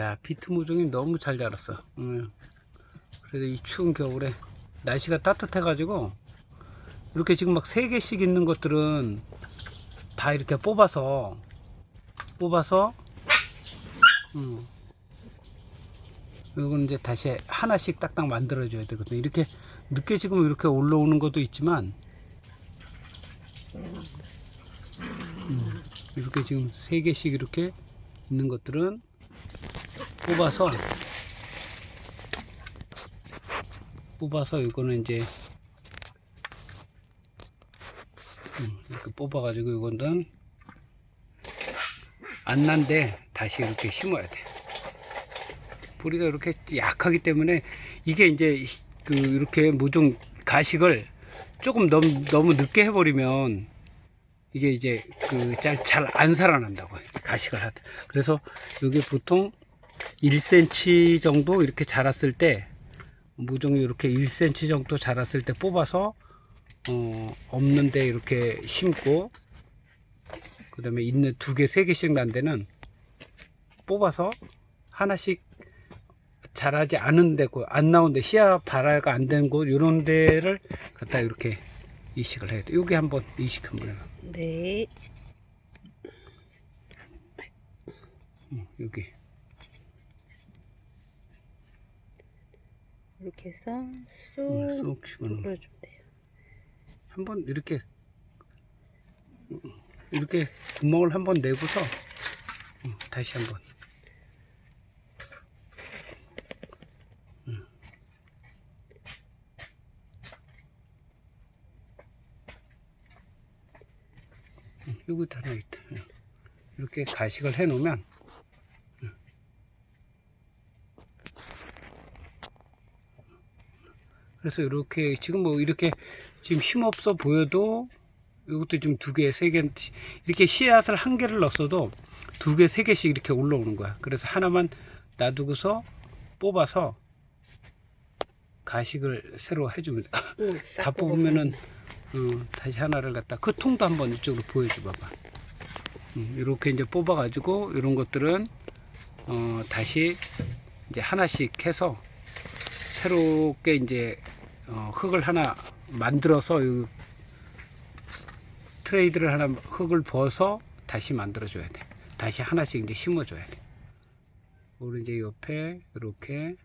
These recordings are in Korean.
야 비트 모종이 너무 잘 자랐어. 응. 그래도 이 추운 겨울에 날씨가 따뜻해 가지고 이렇게 지금 막세 개씩 있는 것들은 다 이렇게 뽑아서 뽑아서 음. 이건 이제 다시 하나씩 딱딱 만들어 줘야 되거든. 이렇게 늦게 지금 이렇게 올라오는 것도 있지만 음, 이렇게 지금 세 개씩 이렇게 있는 것들은 뽑아서 뽑아서 이거는 이제 음, 이렇게 뽑아가지고 이거는 안 난데 다시 이렇게 심어야 돼. 뿌리가 이렇게 약하기 때문에 이게 이제 그 이렇게 모종 가식을 조금 너무 너무 늦게 해버리면 이게 이제 그잘안 살아난다고 가식을 하다. 그래서 이게 보통 1cm 정도 이렇게 자랐을 때 모종이 이렇게 1cm 정도 자랐을 때 뽑아서 어, 없는데 이렇게 심고 그 다음에 있는 두 개, 세 개씩 난 데는 뽑아서 하나씩 자라지 않은 데고 안 나온 데 씨앗 발화가 안 된 곳 이런 데를 갖다 이렇게 이식을 해야 돼. 여기 한번 이식 한번 해봐. 네. 응, 여기. 이렇게 해서 응, 쑥쏙 집어넣어. 눌러주면 돼요. 한번 이렇게 이렇게 구멍을 한번 내고서 응, 다시 한번 여기 하나 있다. 응. 이렇게 가식을 해 놓으면 그래서 이렇게 지금 뭐 이렇게 지금 힘없어 보여도 이것도 지금 두 개, 세 개, 이렇게 씨앗을 한 개를 넣었어도 두 개, 세 개씩 이렇게 올라오는 거야. 그래서 하나만 놔두고서 뽑아서 가식을 새로 돼. 응, 다싹 뽑으면은 어, 다시 하나를 갖다 그 통도 한번 이쪽으로 보여줘 봐봐. 음, 이렇게 이제 뽑아가지고 이런 것들은 어, 다시 이제 하나씩 해서 새롭게 이제 어, 흙을 하나 만들어서 이 트레이드를 하나 흙을 부어서 다시 만들어 줘야 돼. 다시 하나씩 이제 심어 줘야 돼. 우리 이제 옆에 이렇게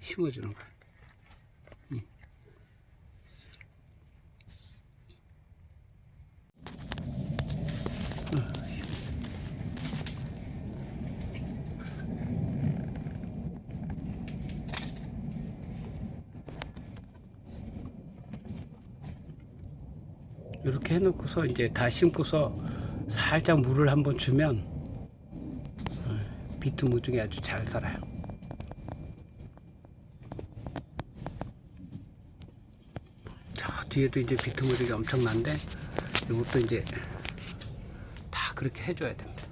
심어 주는 거야. 이렇게 해놓고서 이제 다 심고서 살짝 물을 한번 주면 어, 비트 모종이 아주 잘 살아요. 저 뒤에도 이제 비트 모종이 엄청난데 이것도 이제 다 그렇게 해줘야 됩니다.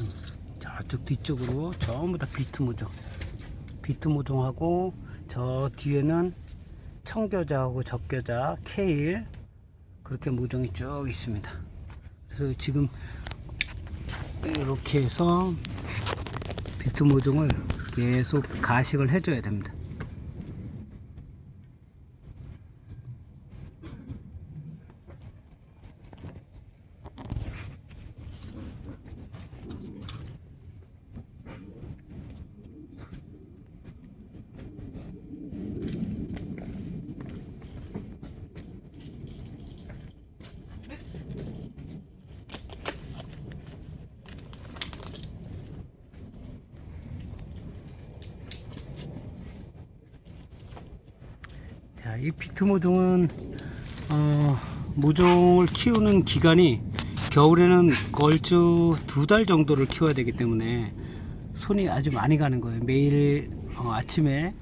음, 저쪽 뒤쪽으로 전부 다 비트 모종. 비트 모종하고 저 뒤에는 청겨자하고 적겨자 케일 그렇게 모종이 쭉 있습니다. 그래서 지금 이렇게 해서 비트 모종을 계속 가식을 해줘야 됩니다. 자, 이 비트 모종은 어, 모종을 키우는 기간이 겨울에는 걸주 두달 정도를 키워야 되기 때문에 손이 아주 많이 가는 거예요. 매일 어, 아침에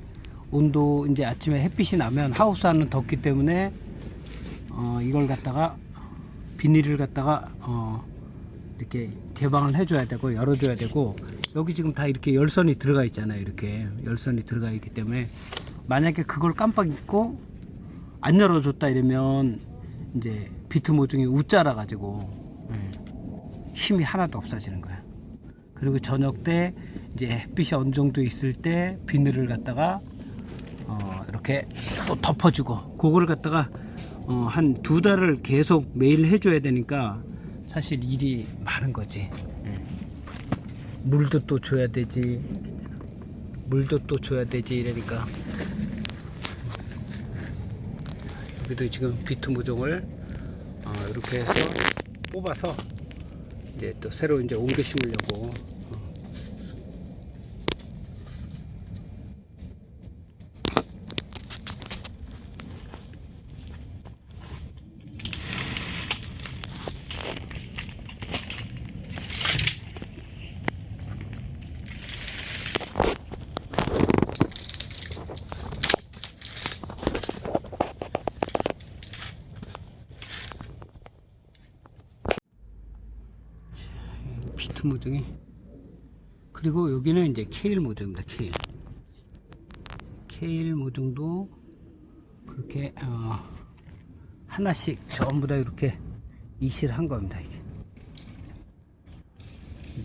온도 이제 아침에 햇빛이 나면 하우스 안은 덥기 때문에 어, 이걸 갖다가 비닐을 갖다가 어, 이렇게 개방을 해줘야 되고 열어줘야 되고 여기 지금 다 이렇게 열선이 들어가 있잖아요. 이렇게 열선이 들어가 있기 때문에 만약에 그걸 깜빡 잊고 안 열어줬다 이러면 이제 비트 모종이 우짜라 가지고 예, 힘이 하나도 없어지는 거야. 그리고 저녁 때 이제 햇빛이 어느 정도 있을 때 비늘을 갖다가 어, 이렇게 또 덮어주고 그거를 갖다가 어, 한 두 달을 계속 매일 해줘야 되니까 사실 일이 많은 거지. 예. 물도 또 줘야 되지. 물도 또 줘야 되지 이러니까 여기도 지금 비트 모종을 어, 이렇게 해서 뽑아서 이제 또 새로 이제 옮겨 심으려고 어. 비트 모종이. 그리고 여기는 이제 케일 모종입니다 케일. 케일 모종도 그렇게 어, 하나씩 전부 다 이렇게 이실한 겁니다 이게.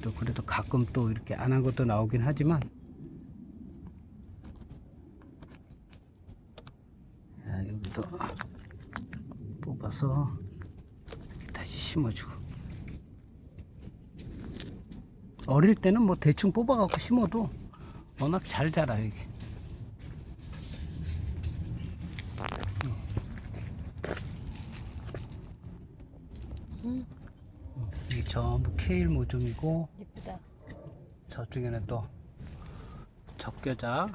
또 그래도 가끔 또 이렇게 안 한 것도 나오긴 하지만. 야, 여기도 뽑아서 다시 심어주고 어릴 때는 뭐 대충 뽑아갖고 심어도 워낙 잘 자라요 이게. 음, 어, 이게 전부 케일 모종이고 예쁘다. 저쪽에는 또 적겨자,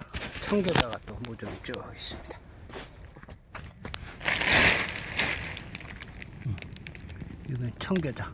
청겨자가 또 모종이 쭉 있습니다. 음, 이건 청겨자.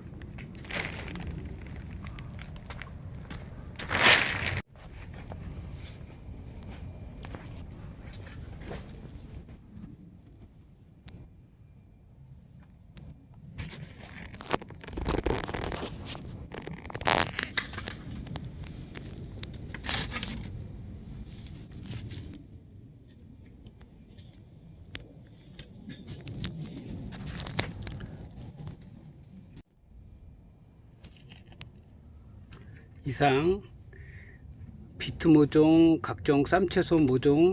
이상 비트 모종, 각종 쌈채소 모종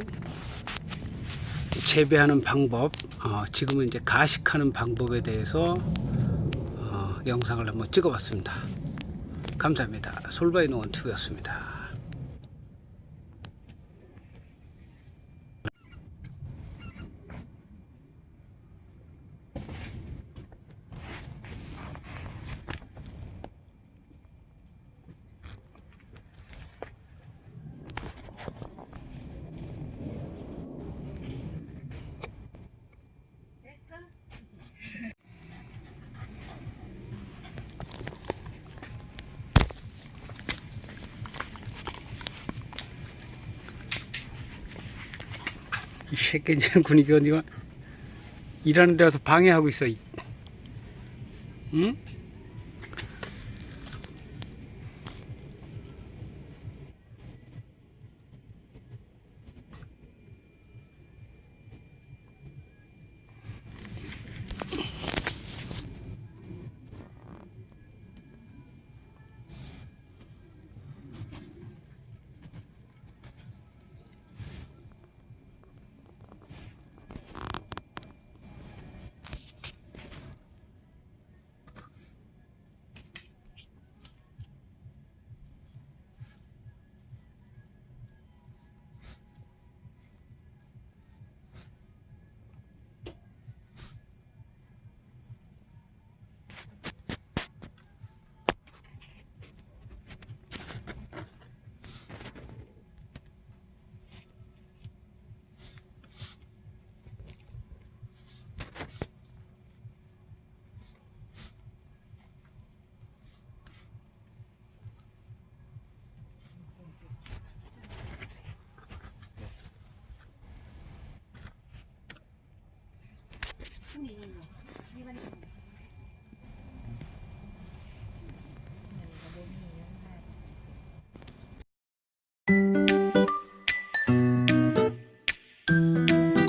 재배하는 방법, 어, 지금은 이제 가식하는 방법에 대해서 어, 영상을 한번 찍어봤습니다. 감사합니다. 솔바이 농원 투였습니다. 이 새끼 이제 군이가 어디가 일하는 데 와서 방해하고 있어. 이. 응?